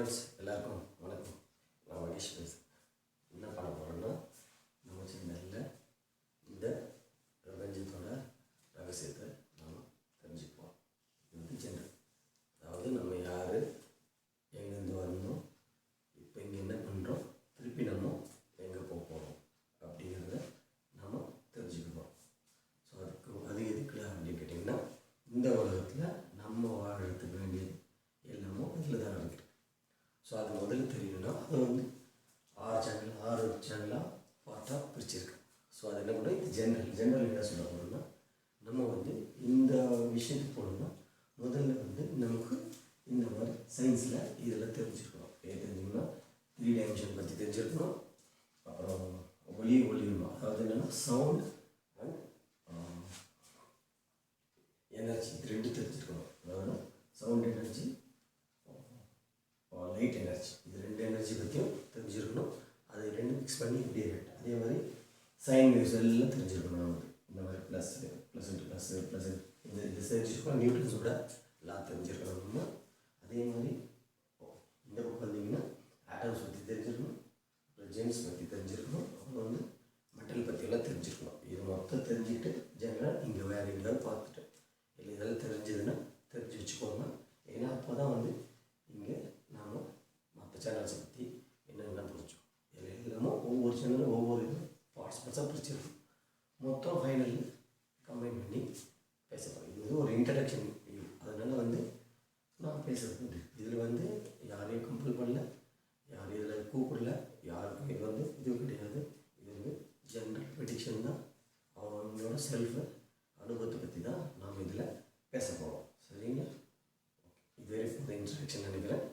Experts എല്ലാവർക്കും so அது முதல்ல தெரியணும்னா அது வந்து ஆறு சேனல் ஆறு சேனலாக பார்ட்டாக பிரிச்சிருக்கு. ஸோ அது என்ன பண்ணுறோம் இது ஜென்ரல் ஜென்ரல் என்ன சொல்ல போகிறோம்னா நம்ம வந்து இந்த விஷயத்துக்கு போகணும்னா முதல்ல வந்து நமக்கு இந்த மாதிரி சயின்ஸில் இதில் தெரிஞ்சிருக்கணும். ஏன் தெரிஞ்சுக்கணும்னா த்ரீ டைமென்ஷன் பற்றி தெரிஞ்சிருக்கணும். அப்புறம் ஒளி ஒளியணும் அதாவது என்னென்னா சவுண்ட் அண்ட் எனர்ஜி ரெண்டு தெரிஞ்சிருக்கணும். அதாவது சவுண்ட் எனர்ஜி லைட் எனர்ஜி இது ரெண்டு எனர்ஜி பற்றியும் தெரிஞ்சிருக்கணும். அது ரெண்டு மிக்ஸ் பண்ணி இப்படியே இருக்கு அதே மாதிரி சைன் வேவ்ஸ் எல்லாம் தெரிஞ்சிருக்கணும் நமக்கு. இந்த மாதிரி ப்ளஸ் ப்ளஸ் ப்ளஸ் ப்ளஸ் இந்த இது தெரிஞ்சிருக்கணும் நியூட்டன்ஸோட எல்லாம் தெரிஞ்சிருக்கணும் நம்ம அதே மாதிரி இந்த பக்கம் வந்தீங்கன்னா ஆட்டம்ஸ் பற்றி தெரிஞ்சிருக்கணும் அப்புறம் ஜெம்ஸ் பற்றி தெரிஞ்சிருக்கணும் அப்புறம் வந்து மெட்டல் பற்றியெல்லாம் தெரிஞ்சிருக்கணும் இது மொத்தம் தெரிஞ்சுக்கிட்டு ஜெனரல் இங்கே வேறு எங்கேயாவது பார்த்துட்டு இல்லை இதெல்லாம் தெரிஞ்சதுன்னா தெரிஞ்சு வச்சுக்கோங்க ஏன்னா அப்போ தான் வந்து இங்கே நாம் மற்ற சேனல்ஸை பற்றி என்னென்ன பிடிச்சோம் இதில் எல்லாமோ ஒவ்வொரு சேனலும் ஒவ்வொரு இது பார்ட்ஸ் பார்ட்ஸாக பிரிச்சிருக்கும். மொத்தம் ஃபைனல் கம்பைன் பண்ணி பேச போகிறேன் இது வந்து ஒரு இன்ட்ரடக்ஷன் அதனால் வந்து நான் பேசுகிறது இதில் வந்து யாரையும் கம்பல் பண்ணல யார் இதில் கூப்பிடல யாருக்கும் இது வந்து இது கிடையாது. இது வந்து ஜென்ரல் ப்ரெடிக்ஷன் தான். அவங்களோட செல்ஃப் அனுபவத்தை பற்றி தான் நாம் இதில் பேச போகிறோம் சரிங்களா? இது வரைக்கும் இந்த இன்ட்ரடக்ஷன் நினைக்கிறேன்.